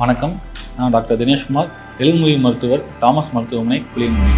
வணக்கம். நான் டாக்டர் தினேஷ்குமார் எழுமொழி மருத்துவர் தாமஸ் மருத்துவமனை புளியங்குடி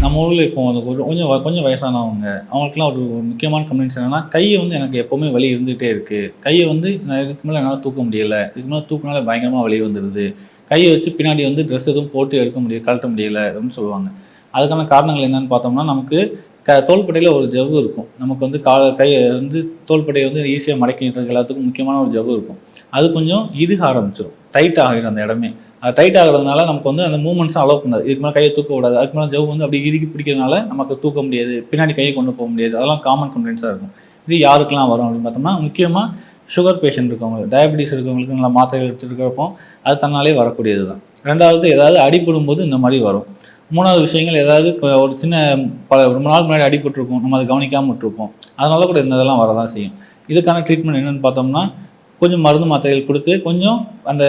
நம்ம ஊரில் இப்போ வந்து கொஞ்சம் வ- கொஞ்சம் வயசானவங்க அவங்களுக்குலாம் ஒரு முக்கியமான கம்ப்ளைண்ட்ஸ் என்னென்னா கையை வந்து எனக்கு எப்போவுமே வலி இருந்துகிட்டே இருக்குது கையை வந்து நான் இதுக்கு மேலே என்னால் தூக்க முடியலை. இதுக்கு மேலே தூக்கினால பயங்கரமாக வலி வந்துடுது கையை வச்சு பின்னாடி வந்து ட்ரெஸ் எதுவும் போட்டு எடுக்க முடியல கழட்ட முடியலை அப்படின்னு சொல்லுவாங்க. அதுக்கான காரணங்கள் என்னன்னு பார்த்தோம்னா நமக்கு க தோள்பட்டையில் ஒரு ஜவ்வு இருக்கும். நமக்கு வந்து கா கையை வந்து தோள்பட்டையை வந்து ஈஸியாக மடக்கின்றதுக்கு எல்லாத்துக்கும் முக்கியமான ஒரு ஜவ்வு இருக்கும். அது கொஞ்சம் இதுக ஆரம்பிச்சிடும் டைட் ஆகிடும் அந்த இடமே. அது டைட் ஆகுறதுனால நமக்கு வந்து அந்த மூமெண்ட்ஸும் அலோவ் பண்ணாது. இதுக்கு மேலே கையை தூக்க விடாது அதுக்கு மேலே ஜவ்வு வந்து அப்படி இறுக்கி பிடிக்கிறதுனால நமக்கு தூக்க முடியாது. பின்னாடி கையை கொண்டு போக முடியாது. அதெல்லாம் காமன் கம்ப்ளைண்ட்ஸாக இருக்கும். இது யாருக்கெல்லாம் வரும் அப்படின்னு பார்த்தோம்னா முக்கியமாக சுகர் பேஷண்ட் இருக்கவங்க டயபெட்டிஸ் இருக்கவங்களுக்கு நல்லா மாத்திரைகள் எடுத்துருக்கிறப்போ அது தன்னாலே வரக்கூடியது தான் ரெண்டாவது ஏதாவது அடிபடும் போது இந்த மாதிரி வரும். மூணாவது விஷயங்கள் ஏதாவது ஒரு சின்ன பல ரொம்ப நாள் முன்னாடி அடிபட்டிருக்கும். நம்ம அதை கவனிக்காமல் விட்டுருப்போம். அதனால கூட இந்த இதெல்லாம் வரதான் செய்யும். இதுக்கான ட்ரீட்மெண்ட் என்னென்னு பார்த்தோம்னா கொஞ்சம் மருந்து மாத்திரைகள் கொடுத்து கொஞ்சம் அந்த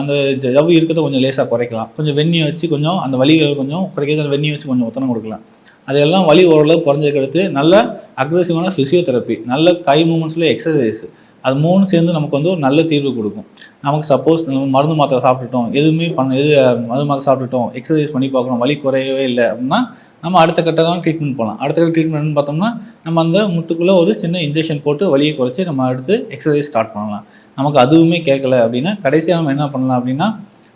அந்த ஜவ்வு இருக்கிறத கொஞ்சம் லேசாக குறைக்கலாம். கொஞ்சம் வெந்நியை வச்சு கொஞ்சம் அந்த வலிகள் கொஞ்சம் குறைக்கிறது அந்த வெந்நியை வச்சு கொஞ்சம் ஒத்தனம் கொடுக்கலாம். அதெல்லாம் வலி ஓரளவு குறைஞ்சதுக்கு அடுத்து நல்ல அக்ரெசிவான ஃபிசியோதெரப்பி நல்ல கை மூமெண்ட்ஸில் எக்ஸசைஸ் அது மூணு சேர்ந்து நமக்கு வந்து ஒரு நல்ல தீர்வு கொடுக்கும். நமக்கு சப்போஸ் நம்ம மருந்து மாத்திரை சாப்பிட்டுட்டோம் எதுவுமே பண்ண எது மருந்து மாத்திரை சாப்பிட்டுட்டோம் எக்ஸசைஸ் பண்ணி பார்க்குறோம் வலி குறையவே இல்லை அப்படின்னா நம்ம அடுத்த கட்டதான் ட்ரீட்மெண்ட் போகலாம் அடுத்த கட்ட ட்ரீட்மெண்ட்னு பார்த்தோம்னா நம்ம அந்த முட்டுக்குள்ளே ஒரு சின்ன இன்ஜெக்ஷன் போட்டு வலியை குறைச்சி நம்ம அடுத்து எக்ஸசைஸ் ஸ்டார்ட் பண்ணலாம். நமக்கு அதுவுமே கேட்கல அப்படின்னா கடைசியாக நம்ம என்ன பண்ணலாம் அப்படின்னா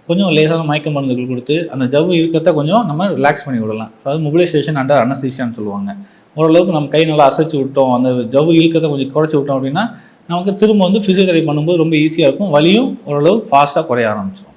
கொஞ்சம் லேசான மயக்க மருந்துகள் கொடுத்து அந்த ஜவ்வு இருக்கிறத கொஞ்சம் நம்ம ரிலாக்ஸ் பண்ணி விடலாம். அதாவது மொபிலைசேஷன் அண்டர் அனசிஷான்னு சொல்லுவாங்க. ஓரளவுக்கு நம்ம கை நல்லா அசைச்சு விட்டோம் அந்த ஜவ்வு இழுக்கிறத கொஞ்சம் குறைச்சி விட்டோம் அப்படின்னா நமக்கு திரும்ப வந்து ஃபிசியோதெரபி பண்ணும்போது ரொம்ப ஈஸியாக இருக்கும். வலியும் ஓரளவு ஃபாஸ்ட்டாக குறைய ஆரம்பிச்சிடும்